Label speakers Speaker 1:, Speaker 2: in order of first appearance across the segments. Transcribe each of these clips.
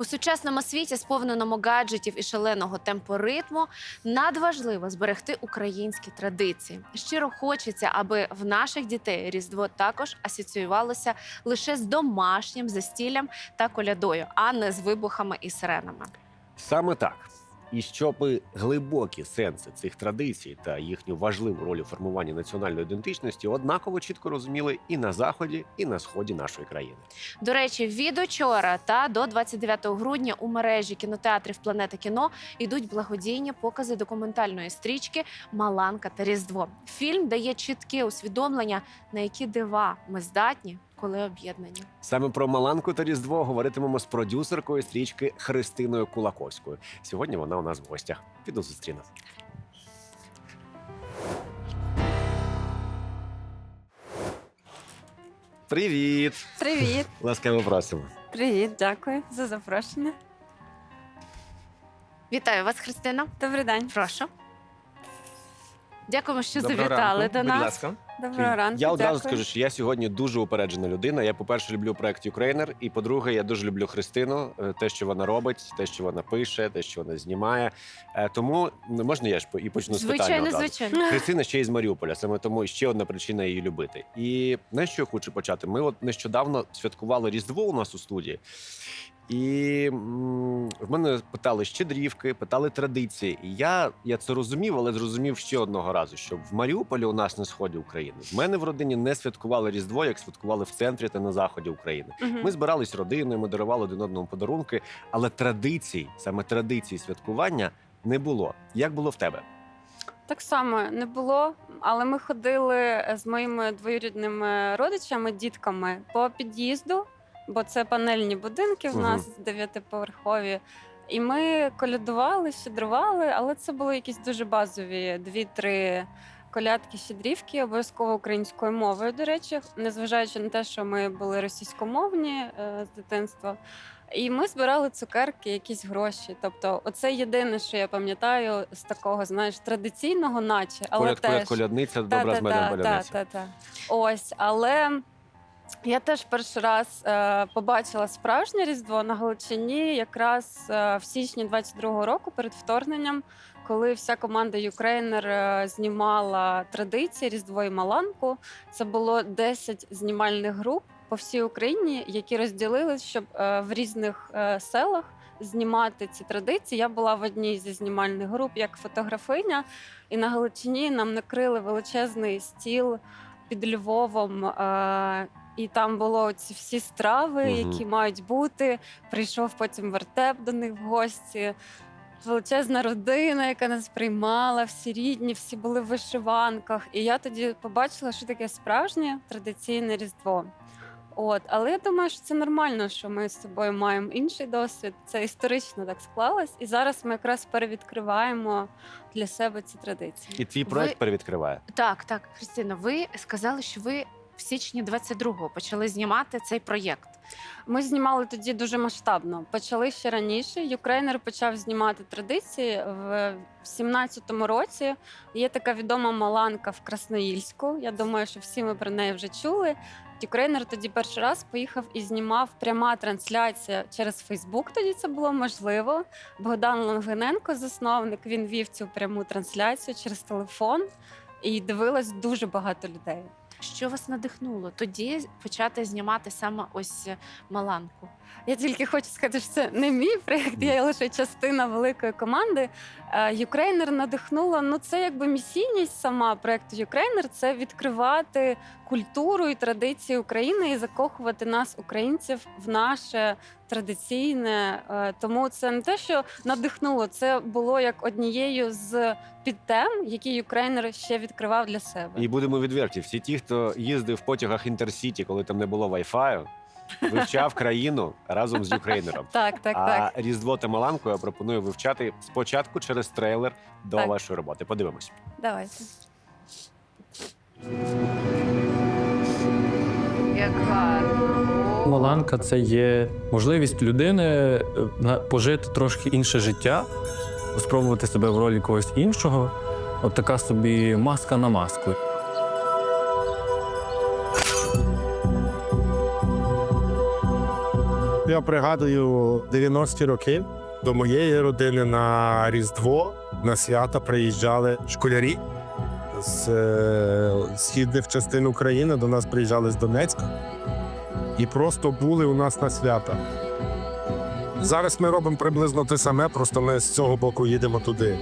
Speaker 1: У сучасному світі, сповненому гаджетів і шаленого темпоритму, надважливо зберегти українські традиції. Щиро хочеться, аби в наших дітей Різдво також асоціювалося лише з домашнім застіллям та колядою, а не з вибухами і сиренами.
Speaker 2: Саме так. І щоб глибокі сенси цих традицій та їхню важливу роль у формуванні національної ідентичності однаково чітко розуміли і на заході, і на сході нашої країни.
Speaker 1: До речі, від учора та до 29 грудня у мережі кінотеатрів Планета кіно йдуть благодійні покази документальної стрічки Маланка та Різдво. Фільм дає чітке усвідомлення, на які дива ми здатні, коли об'єднані.
Speaker 2: Саме про Маланку та Різдво говоритимемо з продюсеркою стрічки Христиною Кулаковською. Сьогодні вона у нас в гостях. Піду зустріну. Привіт!
Speaker 3: Привіт,
Speaker 2: Ласкаво просимо.
Speaker 3: привіт, дякую за запрошення.
Speaker 1: Вітаю вас, Христина.
Speaker 3: Добрий день.
Speaker 1: Прошу. Дякуємо, що
Speaker 4: Доброго
Speaker 1: завітали
Speaker 4: ранку.
Speaker 1: до
Speaker 4: Будь
Speaker 1: нас.
Speaker 4: ласка.
Speaker 3: Доброго ранку.
Speaker 2: Я одразу
Speaker 3: дякую.
Speaker 2: скажу, що я сьогодні дуже упереджена людина. Я, по-перше, люблю проект Юкрейнер, і по-друге, я дуже люблю Христину, е, те, що вона робить, те, що вона пише, те, що вона знімає. Е, Тому ну, можна я ж і почну з питання.
Speaker 1: Звичайно,
Speaker 2: одразу?
Speaker 1: звичайно.
Speaker 2: Христина ще із Маріуполя, саме тому ще одна причина її любити. І на що я хочу почати? Ми от нещодавно святкували Різдво у нас у студії. І в мене питали щедрівки, питали традиції. І я, я це розумів, але зрозумів ще одного разу, що в Маріуполі у нас на сході України в мене в родині не святкували Різдво, як святкували в центрі та на заході України.
Speaker 3: Мгм.
Speaker 2: Ми збирались родиною, ми дарували один одному подарунки, але традицій, саме традицій святкування не було. Як було в тебе?
Speaker 3: Так само не було, але ми ходили з моїми двоюрідними родичами, дітками по під'їзду, бо це панельні будинки в нас дев'ятиповерхові. І ми колядували, щедрували, але це були якісь дуже базові дві-три колядки, щедрівки, обов'язково українською мовою, до речі, незважаючи на те, що ми були російськомовні е, з дитинства. І ми збирали цукерки, якісь гроші. Тобто, оце єдине, що я пам'ятаю з такого, знаєш, традиційного, наче, але
Speaker 2: Коляд, коляд,
Speaker 3: теж
Speaker 2: колядниця, добра з медом
Speaker 3: та,
Speaker 2: поляниця.
Speaker 3: та, та. Ось, але я теж перший раз е, побачила справжнє Різдво на Галичині якраз е, в січні 22-го року перед вторгненням, коли вся команда Юкрейнер е, знімала традиції Різдво і Маланку. Це було 10 знімальних груп по всій Україні, які розділились, щоб е, в різних е, селах знімати ці традиції. Я була в одній зі знімальних груп як фотографиня, і на Галичині нам накрили величезний стіл під Львовом. І там було ці всі страви,
Speaker 2: Мгм.
Speaker 3: які мають бути. Прийшов потім вертеп до них в гості. Величезна родина, яка нас приймала, всі рідні, всі були в вишиванках. І я тоді побачила, що таке справжнє традиційне Різдво. От, але я думаю, що це нормально, що ми з собою маємо інший досвід. Це історично так склалось. І зараз ми якраз перевідкриваємо для себе ці традиції.
Speaker 2: І твій проект
Speaker 1: Ви-
Speaker 2: перевідкриває.
Speaker 1: Так, так, Христина, ви сказали, що ви в січні 22-го почали знімати цей проєкт.
Speaker 3: Ми знімали тоді дуже масштабно. Почали ще раніше. Юкрейнер почав знімати традиції в 17-му році. Є така відома маланка в Красноїльську. Я думаю, що всі ми про неї вже чули. Юкрейнер тоді перший раз поїхав і знімав пряма трансляція через Фейсбук. Тоді це було можливо. Богдан Лонгиненко, засновник, він вів цю пряму трансляцію через телефон. І дивилось дуже багато людей.
Speaker 1: Що вас надихнуло тоді почати знімати саме ось е, Маланку?
Speaker 3: Я тільки хочу сказати, що це не мій проєкт, я лише частина великої команди. Е, Юкрейнер надихнула. Ну це якби місійність сама проєкту Юкрейнер це відкривати культуру і традиції України і закохувати нас, українців, в наше традиційне. Е, Тому це не те, що надихнуло, це було як однією з підтем, які Юкрейнер ще відкривав для себе.
Speaker 2: І будемо відверті, всі ті, хто їздив в потягах Інтерсіті, коли там не було вайфаю, вивчав країну разом з Юкрейнером.
Speaker 3: Так, так,
Speaker 2: а. Різдво та Маланку я пропоную вивчати спочатку через трейлер до
Speaker 3: Так.
Speaker 2: вашої роботи. Подивимось.
Speaker 3: Давайте.
Speaker 1: Як гарно.
Speaker 4: Маланка це є можливість людини е, на- пожити трошки інше життя, спробувати себе в ролі когось іншого. От така собі маска на маску.
Speaker 5: Я пригадую 90-ті роки до моєї родини на Різдво на свята приїжджали школярі з е, східних частин України. До нас приїжджали з Донецька і просто були у нас на свята. Зараз ми робимо приблизно те саме, просто ми з цього боку їдемо туди.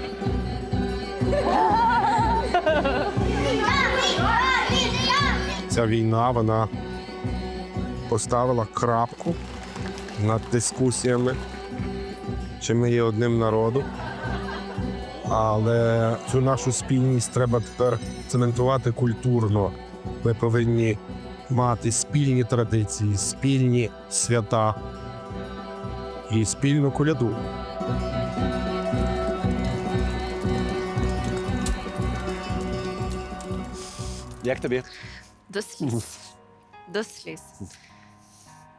Speaker 5: Ця війна вона поставила крапку над дискусіями, чи ми є одним народом. Але цю нашу спільність треба тепер цементувати культурно. Ми повинні мати спільні традиції, спільні свята і спільну коляду.
Speaker 2: Як тобі?
Speaker 1: До сліз. До сліз.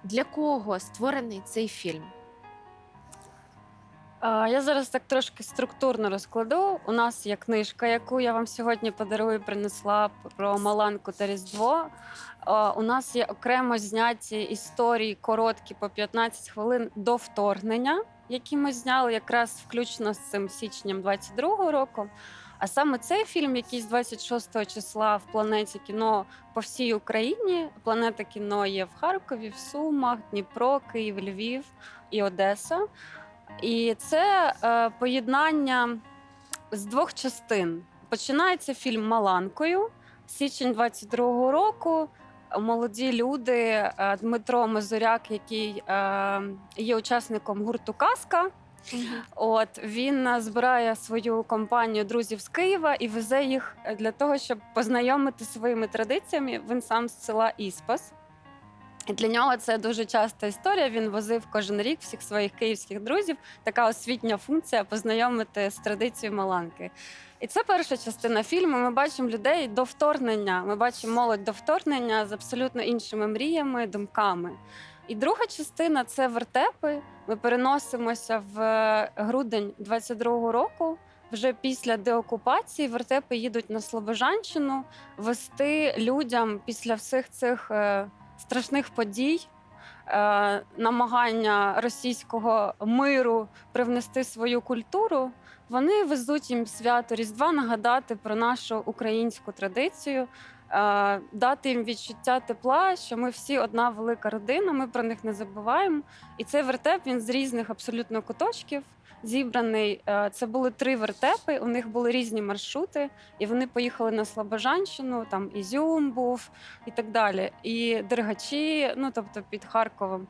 Speaker 1: Для кого створений цей фільм?
Speaker 3: Я зараз так трошки структурно розкладу. У нас є книжка, яку я вам сьогодні подарую, принесла про Маланку та Різдво. У нас є окремо зняті історії короткі по 15 хвилин до вторгнення, які ми зняли якраз включно з цим січнем 22-го року. А саме цей фільм, який з 26 числа в планеті кіно по всій Україні. Планета кіно є в Харкові, в Сумах, Дніпро, Київ, Львів і Одеса. І це е, поєднання з двох частин. Починається фільм Маланкою. Січень 22-го року. Молоді люди, е, Дмитро Мазуряк, який е, є учасником гурту Казка. От він е, збирає свою компанію друзів з Києва і везе їх е, для того, щоб познайомити своїми традиціями. Він сам з села Іспас. І для нього це дуже часта історія. Він возив кожен рік всіх своїх київських друзів. Така освітня функція познайомити з традицією Маланки. І це перша частина фільму. Ми бачимо людей до вторгнення. Ми бачимо молодь до вторгнення з абсолютно іншими мріями, думками. І друга частина це вертепи. Ми переносимося в е, грудень 22-го року. Вже після деокупації вертепи їдуть на Слобожанщину вести людям після всіх цих е, страшних подій. е, Намагання російського миру привнести свою культуру, вони везуть їм свято Різдва нагадати про нашу українську традицію, дати їм відчуття тепла, що ми всі одна велика родина, ми про них не забуваємо. І цей вертеп він з різних абсолютно куточків зібраний. Е, Це були три вертепи. У них були різні маршрути, і вони поїхали на Слобожанщину, там Ізюм був і так далі. І Дергачі, ну тобто під Харковом.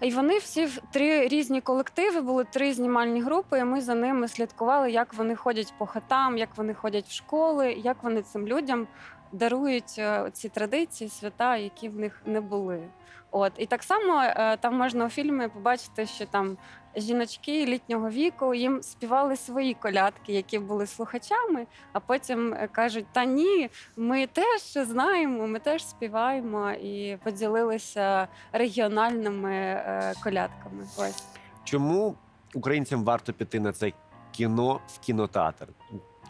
Speaker 3: І вони всі три різні колективи, були три знімальні групи. і Ми за ними слідкували, як вони ходять по хатам, як вони ходять в школи, як вони цим людям дарують е, ці традиції, свята, які в них не були. От і так само е, там можна у фільмі побачити, що там жіночки літнього віку їм співали свої колядки, які були слухачами, а потім е, кажуть: Та ні, ми теж знаємо, ми теж співаємо і поділилися регіональними колядками. Ось.
Speaker 2: Чому українцям варто піти на це кіно в кінотеатр?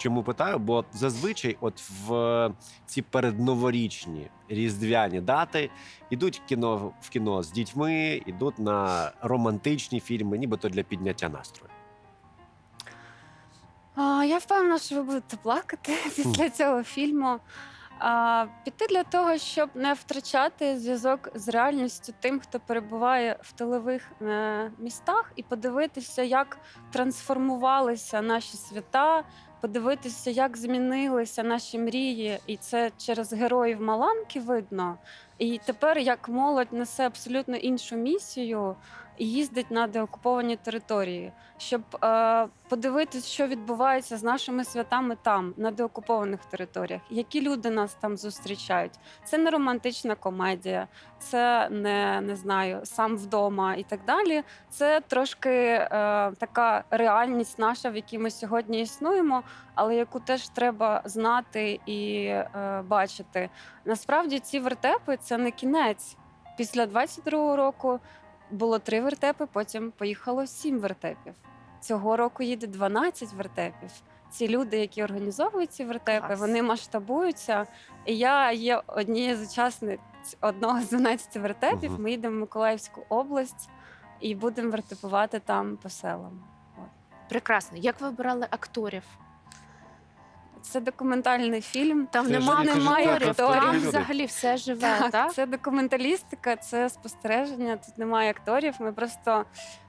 Speaker 2: Чому питаю? Бо зазвичай, от в ці передноворічні різдвяні дати йдуть в кіно в кіно з дітьми, йдуть на романтичні фільми, нібито для підняття настрою.
Speaker 3: А, я впевнена, що ви будете плакати після цього фільму. А, піти для того, щоб не втрачати зв'язок з реальністю тим, хто перебуває в тилових е, містах, і подивитися, як трансформувалися наші свята, подивитися, як змінилися наші мрії, і це через героїв Маланки видно. І тепер як молодь несе абсолютно іншу місію і їздить на деокуповані території, щоб е, подивитись, що відбувається з нашими святами там, на деокупованих територіях, які люди нас там зустрічають. Це не романтична комедія, це не, не знаю, сам вдома і так далі. Це трошки е, така реальність наша, в якій ми сьогодні існуємо, але яку теж треба знати і е, бачити. Насправді ці вертепи це не кінець. Після 22-го року було три вертепи, потім поїхало сім вертепів. Цього року їде 12 вертепів. ці люди, які організовують ці вертепи,
Speaker 1: Клас.
Speaker 3: вони масштабуються. І я є однією з учасниць одного з 12 вертепів.
Speaker 2: Мгм.
Speaker 3: Ми їдемо в Миколаївську область і будемо вертепувати там по селам.
Speaker 1: Прекрасно. Як ви обирали акторів?
Speaker 3: Це документальний фільм.
Speaker 1: Там
Speaker 2: Це
Speaker 1: нема
Speaker 3: немає
Speaker 2: це
Speaker 1: акторів, там взагалі все живе, так?
Speaker 3: Так, це документалістика, це спостереження. Тут немає акторів. Ми просто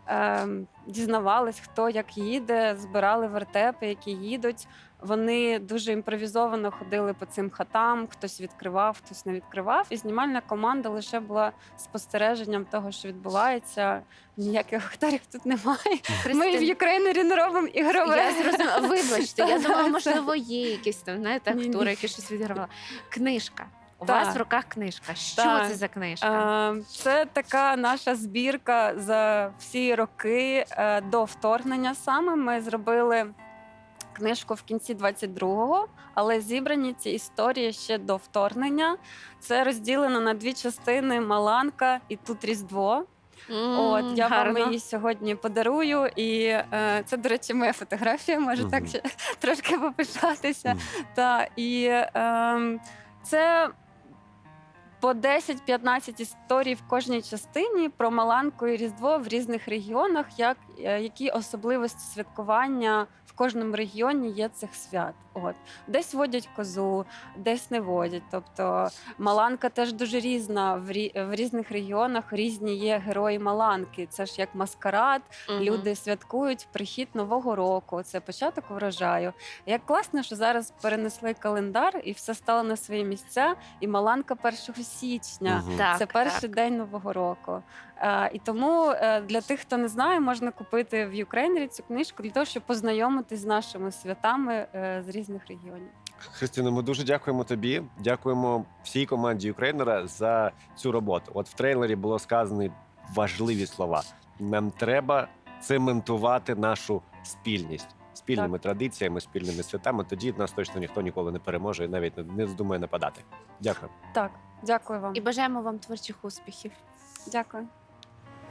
Speaker 3: е, дізнавались, хто як їде, збирали вертепи, які їдуть. Вони дуже імпровізовано ходили по цим хатам. Хтось відкривав, хтось не відкривав. І знімальна команда лише була спостереженням того, що відбувається. Ніяких акторів тут немає. Ми в
Speaker 1: Христин,
Speaker 3: Юкрейнері не робимо ігрове.
Speaker 1: Я зрозуміла. Вибачте, я думала, можливо, є якісь там, знаєте, актори, які щось відігравали. Книжка. У
Speaker 3: Так.
Speaker 1: вас в руках книжка. Що
Speaker 3: Так.
Speaker 1: це за книжка?
Speaker 3: Е, Це така наша збірка за всі роки е, до вторгнення. Саме ми зробили книжку в кінці 22-го, але зібрані ці історії ще до вторгнення. Це розділено на дві частини: Маланка і тут Різдво.
Speaker 1: Mm,
Speaker 3: От я
Speaker 1: гарно.
Speaker 3: вам її сьогодні подарую. І е, це, до речі, моя фотографія. Можу так ще трошки попишатися.
Speaker 2: Мгм.
Speaker 3: Та і е, це по 10-15 історій в кожній частині про Маланку і Різдво в різних регіонах, як, е, які особливості святкування в кожному регіоні є цих свят. От десь водять козу, десь не водять. Тобто Маланка теж дуже різна в, рі, в різних регіонах. Різні є герої Маланки. Це ж як маскарад,
Speaker 1: Мгм.
Speaker 3: Люди святкують прихід нового року. Це початок врожаю. Як класно, що зараз перенесли календар і все стало на свої місця. І Маланка 1 січня.
Speaker 2: Мгм.
Speaker 1: Так,
Speaker 3: Це перший
Speaker 1: так.
Speaker 3: день нового року. Е, і тому е, для тих, хто не знає, можна купити в Юкрейнері цю книжку для того, щоб познайомитись з нашими святами е, з різних регіонів.
Speaker 2: Христина, ми дуже дякуємо тобі. Дякуємо всій команді Українера за цю роботу. От в трейлері було сказані важливі слова. Нам треба цементувати нашу спільність спільними традиціями, спільними святами. Тоді нас точно ніхто ніколи не переможе і навіть не здумає нападати. Дякую.
Speaker 3: Так, дякую вам.
Speaker 1: І бажаємо вам творчих успіхів.
Speaker 3: Дякую.